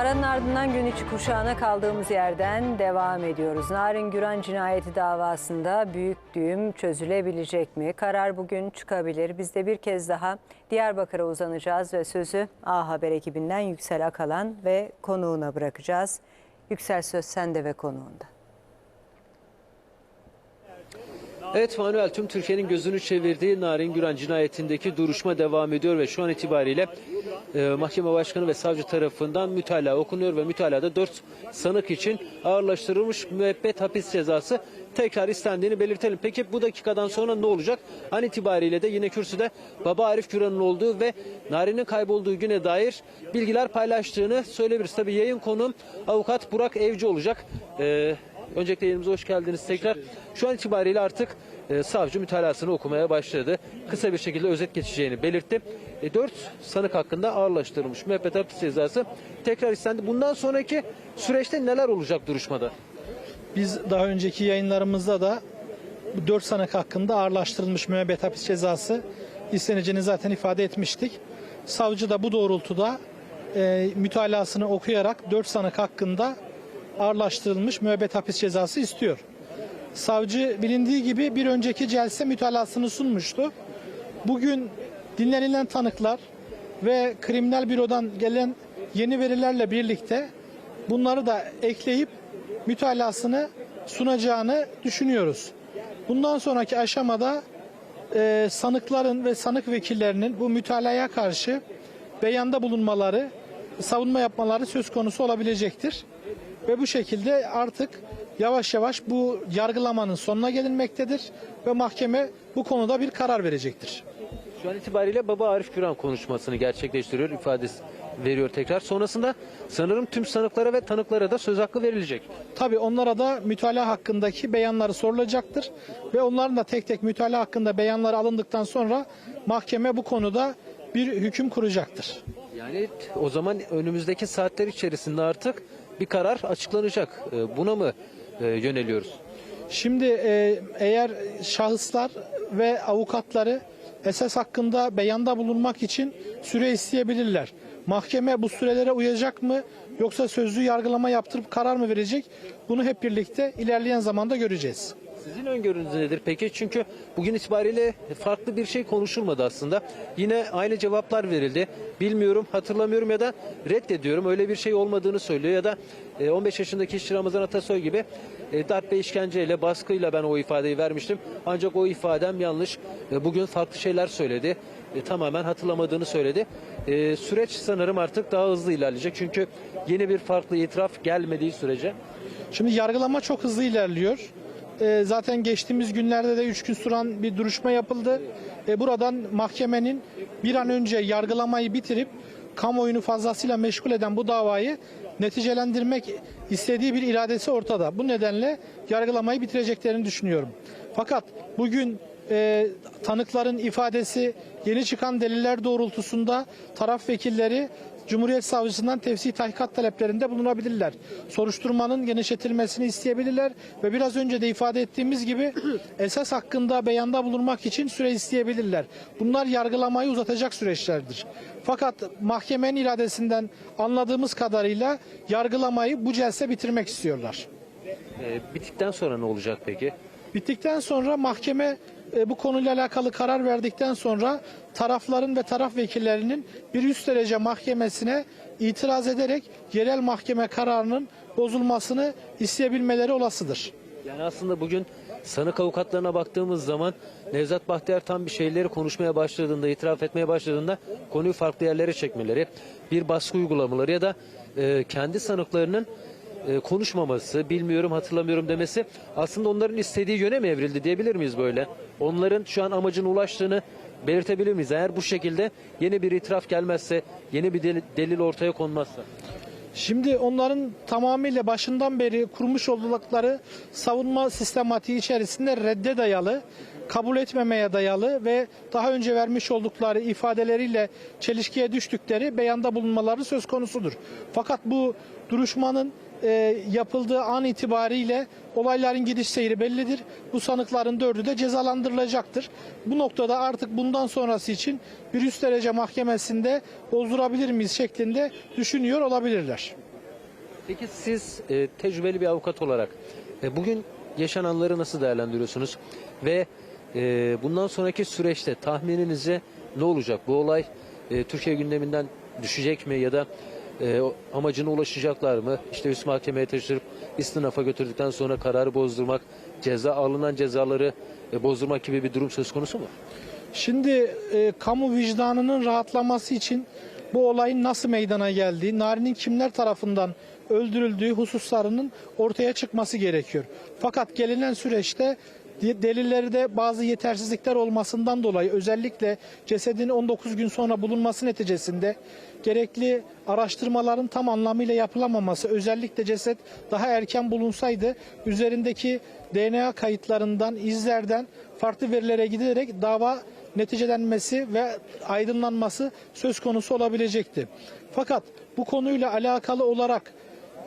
Aranın ardından gün içi kuşağına kaldığımız yerden devam ediyoruz. Narin Güran cinayeti davasında büyük düğüm çözülebilecek mi? Karar bugün çıkabilir. Biz de bir kez daha Diyarbakır'a uzanacağız ve sözü A Haber ekibinden Yüksel Akalan ve konuğuna bırakacağız. Yüksel söz sende ve konuğunda. Evet Manuel tüm Türkiye'nin gözünü çevirdiği Narin Güran cinayetindeki duruşma devam ediyor ve şu an itibariyle e, mahkeme başkanı ve savcı tarafından mütalaa okunuyor ve mütalada 4 sanık için ağırlaştırılmış müebbet hapis cezası tekrar istendiğini belirtelim. Peki bu dakikadan sonra ne olacak? An itibariyle de yine kürsüde Baba Arif Güran'ın olduğu ve Narin'in kaybolduğu güne dair bilgiler paylaştığını söyleyebiliriz. Tabii yayın konuğum avukat Burak Evci olacak. E, Öncelikle yayınımıza hoş geldiniz tekrar. Şu an itibariyle artık e, savcı mütalasını okumaya başladı. Kısa bir şekilde özet geçeceğini belirtti. E, 4 sanık hakkında ağırlaştırılmış müebbet hapis cezası tekrar istendi. Bundan sonraki süreçte neler olacak duruşmada? Biz daha önceki yayınlarımızda da bu 4 sanık hakkında ağırlaştırılmış müebbet hapis cezası isteneceğini zaten ifade etmiştik. Savcı da bu doğrultuda e, mütalasını okuyarak 4 sanık hakkında ağırlaştırılmış müebbet hapis cezası istiyor. Savcı bilindiği gibi bir önceki celse mütalasını sunmuştu. Bugün dinlenilen tanıklar ve kriminal bürodan gelen yeni verilerle birlikte bunları da ekleyip mütalasını sunacağını düşünüyoruz. Bundan sonraki aşamada e, sanıkların ve sanık vekillerinin bu mütalaya karşı beyanda bulunmaları, savunma yapmaları söz konusu olabilecektir. Ve bu şekilde artık yavaş yavaş bu yargılamanın sonuna gelinmektedir ve mahkeme bu konuda bir karar verecektir. Şu an itibariyle Baba Arif Güran konuşmasını gerçekleştiriyor, ifadesi veriyor tekrar. Sonrasında sanırım tüm sanıklara ve tanıklara da söz hakkı verilecek. Tabi onlara da mütalaa hakkındaki beyanları sorulacaktır ve onların da tek tek mütalaa hakkında beyanları alındıktan sonra mahkeme bu konuda bir hüküm kuracaktır. Yani o zaman önümüzdeki saatler içerisinde artık bir karar açıklanacak. E, Buna mı e, yöneliyoruz? Şimdi e, eğer şahıslar ve avukatları esas hakkında beyanda bulunmak için süre isteyebilirler. Mahkeme bu sürelere uyacak mı yoksa sözlü yargılama yaptırıp karar mı verecek? Bunu hep birlikte ilerleyen zamanda göreceğiz. Sizin öngörünüz nedir peki? Çünkü bugün itibariyle farklı bir şey konuşulmadı aslında. Yine aynı cevaplar verildi. Bilmiyorum, hatırlamıyorum ya da reddediyorum. Öyle bir şey olmadığını söylüyor ya da e, 15 yaşındaki işçi Ramazan Atasoy gibi e, darp ve işkenceyle, baskıyla ben o ifadeyi vermiştim. Ancak o ifadem yanlış. E, Bugün farklı şeyler söyledi. E, Tamamen hatırlamadığını söyledi. E, Süreç sanırım artık daha hızlı ilerleyecek. Çünkü yeni bir farklı itiraf gelmediği sürece Şimdi yargılama çok hızlı ilerliyor. Ee, zaten geçtiğimiz günlerde de 3 gün süren bir duruşma yapıldı. Ee, buradan mahkemenin bir an önce yargılamayı bitirip kamuoyunu fazlasıyla meşgul eden bu davayı neticelendirmek istediği bir iradesi ortada. Bu nedenle yargılamayı bitireceklerini düşünüyorum. Fakat bugün e, tanıkların ifadesi yeni çıkan deliller doğrultusunda taraf vekilleri Cumhuriyet Savcısından tefsir tahkikat taleplerinde bulunabilirler. Soruşturmanın genişletilmesini isteyebilirler ve biraz önce de ifade ettiğimiz gibi esas hakkında beyanda bulunmak için süre isteyebilirler. Bunlar yargılamayı uzatacak süreçlerdir. Fakat mahkemenin iradesinden anladığımız kadarıyla yargılamayı bu celse bitirmek istiyorlar. e, bittikten sonra ne olacak peki? Bittikten sonra mahkeme bu konuyla alakalı karar verdikten sonra tarafların ve taraf vekillerinin bir üst derece mahkemesine itiraz ederek yerel mahkeme kararının bozulmasını isteyebilmeleri olasıdır. Yani aslında bugün sanık avukatlarına baktığımız zaman Nevzat Bahtiyar tam bir şeyleri konuşmaya başladığında, itiraf etmeye başladığında konuyu farklı yerlere çekmeleri, bir baskı uygulamaları ya da e, kendi sanıklarının e, konuşmaması, bilmiyorum, hatırlamıyorum demesi aslında onların istediği yöne mi evrildi diyebilir miyiz böyle? Onların şu an amacına ulaştığını belirtebilir miyiz? Eğer bu şekilde yeni bir itiraf gelmezse, yeni bir delil, delil ortaya konmazsa. Şimdi onların tamamıyla başından beri kurmuş oldukları savunma sistematiği içerisinde redde dayalı, kabul etmemeye dayalı ve daha önce vermiş oldukları ifadeleriyle çelişkiye düştükleri beyanda bulunmaları söz konusudur. Fakat bu duruşmanın e, yapıldığı an itibariyle olayların gidiş seyri bellidir. Bu sanıkların dördü de cezalandırılacaktır. Bu noktada artık bundan sonrası için bir üst derece mahkemesinde bozdurabilir miyiz şeklinde düşünüyor olabilirler. Peki siz e, tecrübeli bir avukat olarak e, bugün yaşananları nasıl değerlendiriyorsunuz? Ve e, bundan sonraki süreçte tahmininize ne olacak? Bu olay e, Türkiye gündeminden düşecek mi ya da e, amacına ulaşacaklar mı? İşte üst mahkemeye taşırıp istinafa götürdükten sonra kararı bozdurmak, ceza alınan cezaları e, bozdurmak gibi bir durum söz konusu mu? Şimdi e, kamu vicdanının rahatlaması için bu olayın nasıl meydana geldiği, Nari'nin kimler tarafından öldürüldüğü hususlarının ortaya çıkması gerekiyor. Fakat gelinen süreçte delillerde bazı yetersizlikler olmasından dolayı özellikle cesedin 19 gün sonra bulunması neticesinde gerekli araştırmaların tam anlamıyla yapılamaması özellikle ceset daha erken bulunsaydı üzerindeki DNA kayıtlarından izlerden farklı verilere giderek dava neticelenmesi ve aydınlanması söz konusu olabilecekti. Fakat bu konuyla alakalı olarak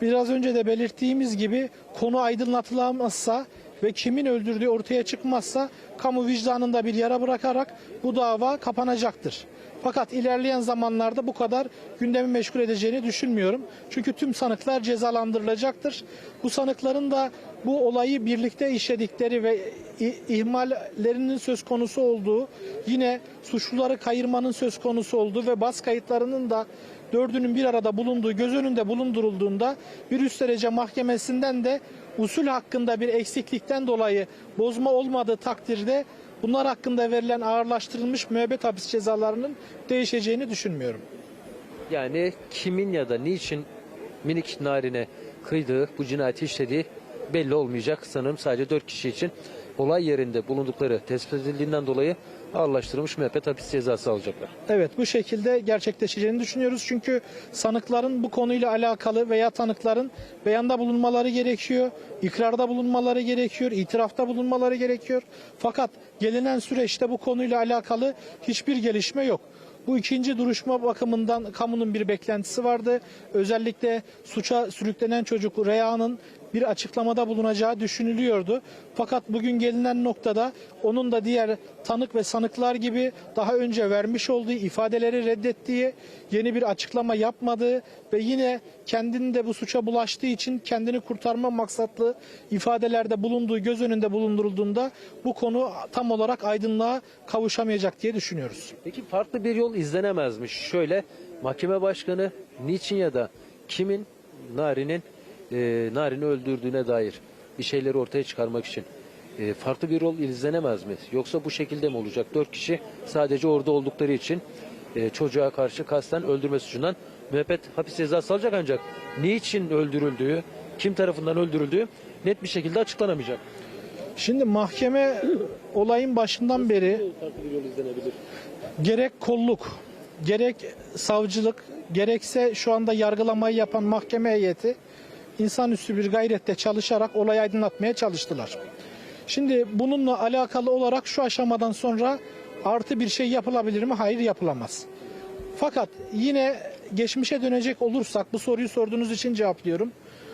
biraz önce de belirttiğimiz gibi konu aydınlatılamazsa ve kimin öldürdüğü ortaya çıkmazsa kamu vicdanında bir yara bırakarak bu dava kapanacaktır. Fakat ilerleyen zamanlarda bu kadar gündemi meşgul edeceğini düşünmüyorum. Çünkü tüm sanıklar cezalandırılacaktır. Bu sanıkların da bu olayı birlikte işledikleri ve ihmallerinin söz konusu olduğu, yine suçluları kayırmanın söz konusu olduğu ve bas kayıtlarının da dördünün bir arada bulunduğu, göz önünde bulundurulduğunda bir üst derece mahkemesinden de usul hakkında bir eksiklikten dolayı bozma olmadığı takdirde bunlar hakkında verilen ağırlaştırılmış müebbet hapis cezalarının değişeceğini düşünmüyorum. Yani kimin ya da niçin minik narine kıydığı, bu cinayeti işlediği belli olmayacak. Sanırım sadece 4 kişi için olay yerinde bulundukları tespit edildiğinden dolayı ağırlaştırılmış müebbet hapis cezası alacaklar. Evet bu şekilde gerçekleşeceğini düşünüyoruz. Çünkü sanıkların bu konuyla alakalı veya tanıkların beyanda bulunmaları gerekiyor. ikrarda bulunmaları gerekiyor. itirafta bulunmaları gerekiyor. Fakat gelinen süreçte bu konuyla alakalı hiçbir gelişme yok. Bu ikinci duruşma bakımından kamunun bir beklentisi vardı. Özellikle suça sürüklenen çocuk Reya'nın bir açıklamada bulunacağı düşünülüyordu. Fakat bugün gelinen noktada onun da diğer tanık ve sanıklar gibi daha önce vermiş olduğu ifadeleri reddettiği, yeni bir açıklama yapmadığı ve yine kendini de bu suça bulaştığı için kendini kurtarma maksatlı ifadelerde bulunduğu göz önünde bulundurulduğunda bu konu tam olarak aydınlığa kavuşamayacak diye düşünüyoruz. Peki farklı bir yol izlenemezmiş. Şöyle mahkeme başkanı niçin ya da kimin Nari'nin e, Narin'i öldürdüğüne dair bir şeyleri ortaya çıkarmak için e, farklı bir yol izlenemez mi? Yoksa bu şekilde mi olacak? Dört kişi sadece orada oldukları için e, çocuğa karşı kasten öldürme suçundan müebbet hapis cezası alacak ancak niçin öldürüldüğü, kim tarafından öldürüldüğü net bir şekilde açıklanamayacak. Şimdi mahkeme olayın başından beri gerek kolluk, gerek savcılık, gerekse şu anda yargılamayı yapan mahkeme heyeti insanüstü bir gayretle çalışarak olayı aydınlatmaya çalıştılar. Şimdi bununla alakalı olarak şu aşamadan sonra artı bir şey yapılabilir mi? Hayır yapılamaz. Fakat yine geçmişe dönecek olursak bu soruyu sorduğunuz için cevaplıyorum.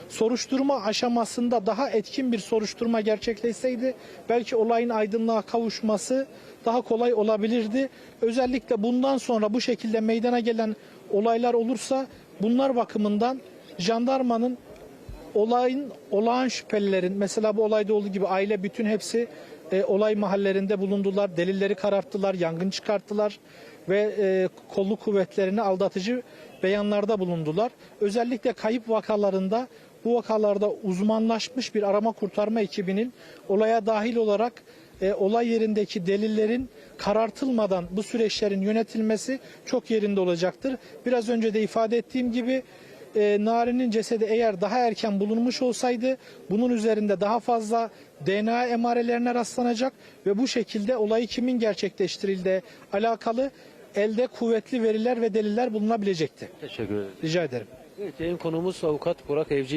Soruşturma aşamasında daha etkin bir soruşturma gerçekleşseydi belki olayın aydınlığa kavuşması daha kolay olabilirdi. Özellikle bundan sonra bu şekilde meydana gelen olaylar olursa bunlar bakımından jandarmanın olayın olağan şüphelilerin mesela bu olayda olduğu gibi aile bütün hepsi e, olay mahallerinde bulundular, delilleri kararttılar, yangın çıkarttılar ve e, kolluk kuvvetlerine aldatıcı beyanlarda bulundular. Özellikle kayıp vakalarında bu vakalarda uzmanlaşmış bir arama kurtarma ekibinin olaya dahil olarak e, olay yerindeki delillerin karartılmadan bu süreçlerin yönetilmesi çok yerinde olacaktır. Biraz önce de ifade ettiğim gibi e, Nari'nin cesedi eğer daha erken bulunmuş olsaydı bunun üzerinde daha fazla DNA emarelerine rastlanacak ve bu şekilde olayı kimin gerçekleştirildiği alakalı elde kuvvetli veriler ve deliller bulunabilecekti. Teşekkür ederim. Rica ederim. Evet, yayın konuğumuz avukat Burak Evci.